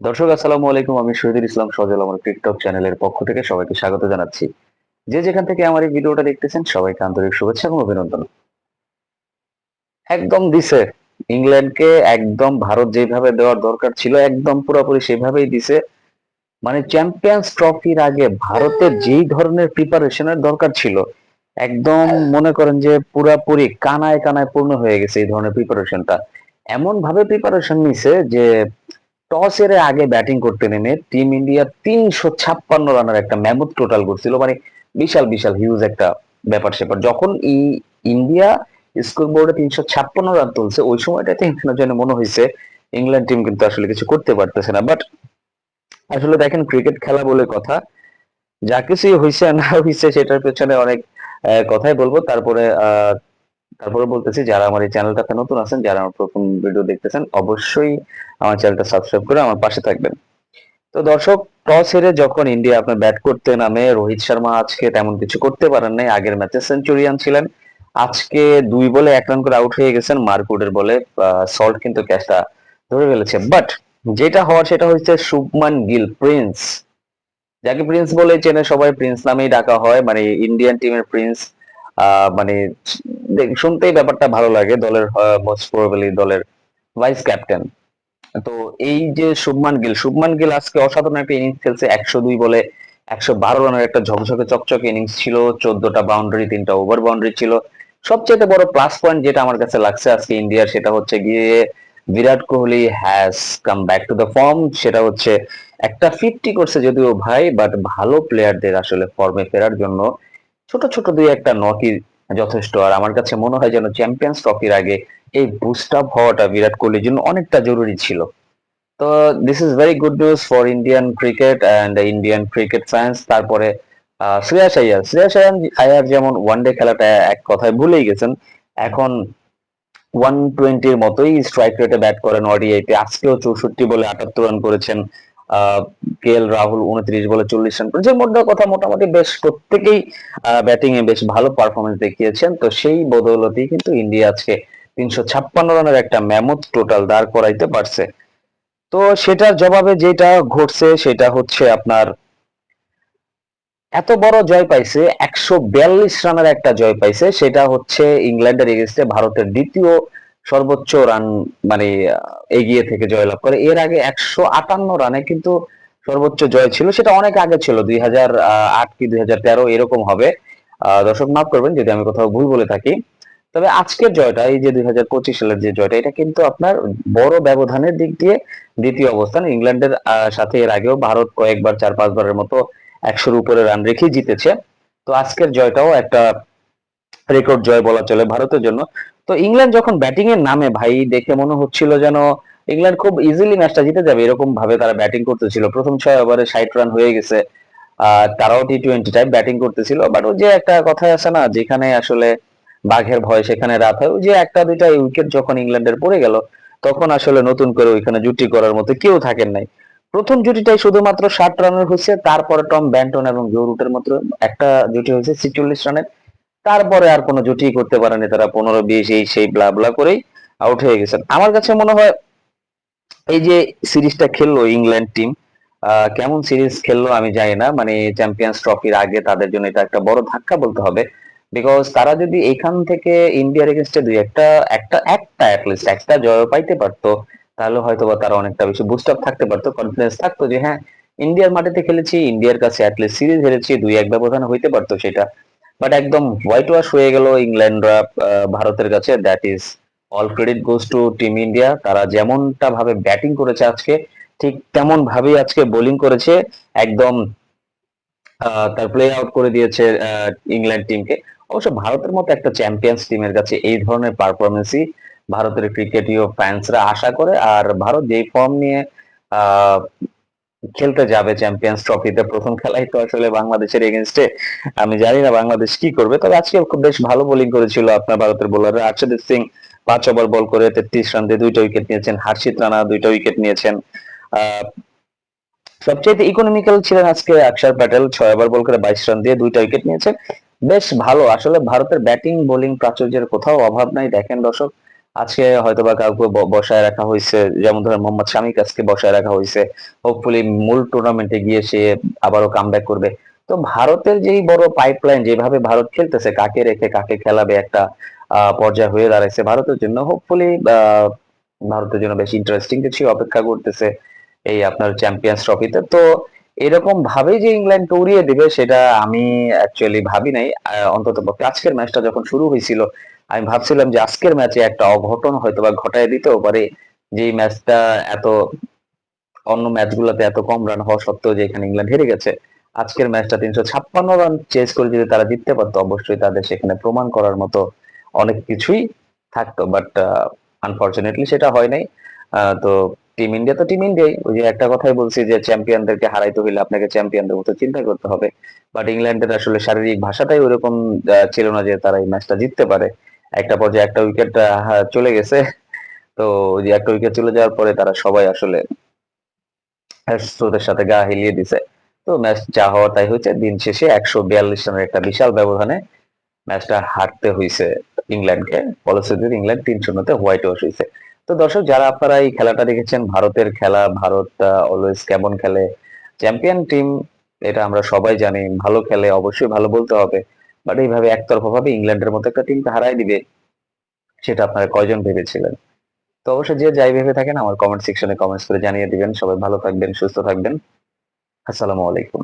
দর্শক, আসসালামু আলাইকুম। আমি শহীদুল ইসলাম সজল, আমার টিকটক চ্যানেলের পক্ষ থেকে সবাইকে স্বাগত জানাচ্ছি। যে যেখান থেকে আমার এই ভিডিওটা দেখতেছেন, সবাইকে আন্তরিক শুভেচ্ছা এবং অভিনন্দন। একদম দিছে। ইংল্যান্ডকে একদম ভারত যেভাবে দেওয়ার দরকার ছিল, একদম পুরোপুরি সেভাবেই দিছে। মানে চ্যাম্পিয়ন্স ট্রফির আগে ভারতের যেই ধরনের প্রিপারেশনের দরকার ছিল, একদম মনে করেন যে পুরাপুরি কানায় কানায় পূর্ণ হয়ে গেছে এই ধরনের প্রিপারেশনটা এমন ভাবে প্রিপারেশন নিছে যে টস এর আগে ব্যাটিং করতে নেমে টিম ইন্ডিয়া তিনশো ছাপ্পান্ন রানের একটা ম্যামুথ টোটাল করছিল মানে বিশাল বিশাল হিউজ একটা ব্যাপার স্যাপার। যখন এই ইন্ডিয়া স্কোর বোর্ডে তিনশো ছাপ্পান্ন রান তুলছে, ওই সময়টাতে যেন মনে হয়েছে ইংল্যান্ড টিম কিন্তু আসলে কিছু করতে পারতেছে না। বাট আসলে দেখেন ক্রিকেট খেলা বলে কথা, যা কিছুই হয়েছে না হয়েছে সেটার পেছনে অনেক কথাই বলব। তারপরে তারপরে বলতেছি, যারা আমার এই চ্যানেলটাতে নতুন আছেন, যারা আমার প্রথম ভিডিও দেখতেছেন, অবশ্যই আমার চ্যানেলটা সাবস্ক্রাইব করে আমার পাশে থাকবেন। তো দর্শক টস হেরে যখন ইন্ডিয়া আপনার ব্যাট করতে নামে, রোহিত শর্মা আজকে তেমন কিছু করতে পারেন নাই। আগের ম্যাচে সেঞ্চুরিয়ান ছিলেন। আজকে দুই বলে এক রান করে আউট হয়ে গেছেন মার্কুডের বলে সল্ট কিন্তু ক্যাচটা ধরে ফেলেছে। বাট যেটা হওয়ার সেটা হচ্ছে শুভমান গিল প্রিন্স যাকে প্রিন্স বলে চেনে সবাই প্রিন্স নামেই ডাকা হয়। মানে ইন্ডিয়ান টিমের প্রিন্স মানে শুনতেই ব্যাপারটা ভালো লাগে দলের দলের ভাইস ক্যাপ্টেন তো এই যে শুভমান গিল শুভমান গিল আজকে অসাধারণ একটা ইনিংস খেলছে, একশো দুই বলে একশো বারো রানের একটা ঝকঝকে চকচকে ইনিংস ছিল, চোদ্দটা বাউন্ডারি তিনটা ওভার বাউন্ডারি ছিল। সবচেয়ে বড় প্লাস পয়েন্ট যেটা আমার কাছে লাগছে আজকে ইন্ডিয়ার সেটা হচ্ছে গিয়ে Virat Kohli has come back to the form সেটা হচ্ছে একটা ফিফটি করছে যদিও ভাই বাট ভালো প্লেয়ারদের আসলে ফর্মে ফেরার জন্য ছোট ছোট দুই একটা নকই যথেষ্ট। আর আমার কাছে মনে হয় যেন চ্যাম্পিয়ন্স ট্রফির আগে এই বুস্ট আপ হওয়াটা বিরাট কোহলির জন্য অনেকটা জরুরি ছিল। তো this is very good news for Indian cricket and Indian cricket fans তারপরে শ্রেয়াস আয়ার। শ্রেয়াস আয়ার যেমন ওয়ানডে খেলাটা এক কথায় ভুলেই গেছেন। এখন ওয়ান টোয়েন্টির মতোই স্ট্রাইক রেটে ব্যাট করেন। ওডিআইতে আজকেও চৌষট্টি বলে আটাত্তর রান করেছেন। কে এল রাহুল উনত্রিশ বলে চল্লিশ রান কথা মোটামুটি বেশ প্রত্যেকেই ব্যাটিং এ বেশ ভালো পারফরমেন্স দেখিয়েছেন। তো সেই বদৌলতেই কিন্তু ইন্ডিয়া আজকে তিনশো ছাপ্পান্ন রানের একটা টোটাল দাঁড় করাইতে পারছে। তো সেটার জবাবে যেটা ঘটছে, সেটা হচ্ছে আপনার, এত বড় জয় পাইছে, একশো বিয়াল্লিশ রানের একটা জয় পাইছে। সেটা হচ্ছে ইংল্যান্ডের এগেনস্টে ভারতের দ্বিতীয় সর্বোচ্চ রান মানে এগিয়ে থেকে জয়লাভ করে। এর আগে একশো আটান্ন রানে কিন্তু সর্বোচ্চ জয় ছিল। সেটা অনেক আগে ছিল, দুই হাজার আট কি দুই হাজার তেরো, এরকম হবে। দর্শক মাফ করবেন যদি আমি কোথাও ভুল বলে থাকি। তবে আজকের জয়টা, এই যে দুই হাজার পঁচিশ সালের যে জয়টা, এটা কিন্তু আপনার বড় ব্যবধানের দিক দিয়ে দ্বিতীয় অবস্থান। ইংল্যান্ডের সাথে এর আগেও ভারত কয়েকবার চার পাঁচবারের মতো একশোর উপরে রান রেখেই জিতেছে। তো আজকের জয়টাও একটা রেকর্ড জয় বলা চলে ভারতের জন্য। তো ইংল্যান্ড যখন ব্যাটিং এর নামে, ভাই, দেখে মনে হচ্ছিল যেন ইংল্যান্ড খুব ইজিলি ম্যাচটা জিতে যাবে, এরকম ভাবে তারা ব্যাটিং করতেছিল। প্রথম ছয় ওভারে ষাট রান হয়ে গেছে আহ তারাও টি টোয়েন্টি টাইপ ব্যাটিং করতেছিল বাট ওই যে একটা কথা আছে না, যেখানে আসলে বাঘের ভয়, সেখানে রাত হয়, ওই যে একটা দুইটা উইকেট যখন ইংল্যান্ডের পড়ে গেল, তখন আসলে নতুন করে ওইখানে জুটি করার মতো কেউ থাকেন নাই। প্রথম জুটিটাই শুধুমাত্র ষাট রানের হয়েছে, তারপরে টম ব্যান্টন এবং জো রুটের মতো একটা জুটি হয়েছে ছিচল্লিশ রানের তারপরে আর কোনো জুটি করতে পারেনি তারা পনেরো, বিশ, এই সেই ব্লা ব্লা করেই আউট হয়ে গেছেন। আমার কাছে মনে হয় এই যে সিরিজটা খেললো ইংল্যান্ড টিম কেমন সিরিজ খেললো আমি জানি না মানে চ্যাম্পিয়ন্স ট্রফির আগে তাদের জন্য এটা একটা বড় ধাক্কা বলতে হবে। বিকজ তারা যদি এখান থেকে ইন্ডিয়ার এগেনস্টে দুই একটা একটা একটা অ্যাটলিস্ট একটা জয় পাইতে পারতো, তাহলে হয়তো বা তারা অনেকটা বেশি বুস্ট আপ থাকতে পারতো কনফিডেন্স থাকতো যে হ্যাঁ ইন্ডিয়ার মাটিতে খেলেছি ইন্ডিয়ার কাছে অ্যাটলিস্ট সিরিজ হেরেছি, দুই এক ব্যবধানে হইতে পারতো সেটা। বাট একদম হোয়াইট ওয়াশ হয়ে গেল ইংল্যান্ডরা ভারতের কাছে। That is all credit goes to team India তারা যেমনটা ভাবে ব্যাটিং করেছে আজকে, ঠিক তেমন ভাবেই আজকে বোলিং করেছে। একদম তার প্লে আউট করে দিয়েছে ইংল্যান্ড টিমকে অবশ্য ভারতের মতো একটা চ্যাম্পিয়ন্স টিমের কাছে এই ধরনের পারফরমেন্সই ভারতের ক্রিকেটীয় ফ্যান্সরা আশা করে। আর ভারত যেই ফর্ম নিয়ে খেলতে যাবে চ্যাম্পিয়ন্স ট্রফিতে প্রথম খেলাই তো আসলে বাংলাদেশের এগেনস্টে আমি জানি না বাংলাদেশ কি করবে, তবে আজকে খুব বেশ ভালো বোলিং করেছিল আপনার ভারতের বোলাররা আর্শদীপ সিং পাঁচ ওভার বল করে তেত্রিশ রান দিয়ে দুইটা উইকেট নিয়েছেন। হার্ষিত রানা দুইটা উইকেট নিয়েছেন। সবচেয়ে ইকোনমিক্যাল ছিলেন আজকে অক্ষর প্যাটেল, ছয় ওভার বল করে বাইশ রান দিয়ে দুইটা উইকেট নিয়েছেন। বেশ ভালো, আসলে ভারতের ব্যাটিং বোলিং প্রাচুর্যের কোথাও অভাব নাই। দেখেন দর্শক আজকে হয়তো বা কাউকে বসায় রাখা হয়েছে, যেমন ধরেন মোহাম্মদ শামিক আজকে বসায় রাখা হয়েছে। হোপফুলি মূল টুর্নামেন্টে গিয়ে সে আবারও কামব্যাক করবে। তো ভারতের যেই বড় পাইপলাইন যেভাবে ভারত খেলতেছে, কাকে রেখে কাকে খেলাবে একটা পর্যায় হয়ে দাঁড়াইছে ভারতের জন্য হোপফুলি ভারতের জন্য বেশ ইন্টারেস্টিং কিছু অপেক্ষা করতেছে এই আপনার চ্যাম্পিয়ন্স ট্রফিতে তো এরকম ভাবে যে ইংল্যান্ড উড়িয়ে দিবে, সেটা আমি অ্যাকচুয়ালি ভাবি নাই অন্তত পক্ষে আজকের ম্যাচটা যখন শুরু হয়েছিল আমি ভাবছিলাম যে আজকের ম্যাচে একটা অঘটন হয়তো বা ঘটায় দিতেও পারে। যে ম্যাচটা এত, অন্য ম্যাচগুলোতে এত কম রান হওয়া সত্ত্বেও যে এখানে ইংল্যান্ড হেরে গেছে, আজকের ম্যাচটা তিনশো ছাপ্পান্ন রান চেস করে যদি তারা জিততে পারতো, অবশ্যই তাদের সেখানে প্রমাণ করার মতো অনেক কিছুই থাকতো। বাট আনফরচুনেটলি সেটা হয় নাই। তো টিম ইন্ডিয়া তো টিম ইন্ডিয়াই ওই যে একটা কথাই বলছি যে চ্যাম্পিয়নদেরকে হারাইতে হইলে আপনাকে চ্যাম্পিয়নদের মতো চিন্তা করতে হবে। বাট ইংল্যান্ডের আসলে শারীরিক ভাষাটাই ওরকম ছিল না যে তারা এই ম্যাচটা জিততে পারে। একটা পর্যায়ে একটা উইকেট চলে গেছে। তো যে একটা উইকেট চলে যাওয়ার পরে তারা সবাই আসলে সাথে গা হিলিয়ে দিছে। তো ম্যাচ যা হওয়ার তাই হয়েছে। দিন শেষে একশো বিয়াল্লিশ রানের একটা বিশাল ব্যবধানে ম্যাচটা হারতে হয়েছে ইংল্যান্ডকে। ফলশ্রুতিতে ইংল্যান্ড তিন শূন্যতে হোয়াইট ওয়াশ হয়েছে তো দর্শক, যারা আপনারা এই খেলাটা দেখেছেন, ভারতের খেলা, ভারত অলওয়েজ কেমন খেলে চ্যাম্পিয়ন টিম এটা আমরা সবাই জানি। ভালো খেলে অবশ্যই ভালো বলতে হবে। বাট এইভাবে একতরফা ভাবে ইংল্যান্ডের মতো একটা টিমকে হারাই দিবে, সেটা আপনারা কয়জন ভেবেছিলেন? তো অবশ্যই যে যাই ভেবে থাকেন, আমার কমেন্ট সেকশনে কমেন্টস করে জানিয়ে দিবেন। সবাই ভালো থাকবেন, সুস্থ থাকবেন। আসসালামু আলাইকুম।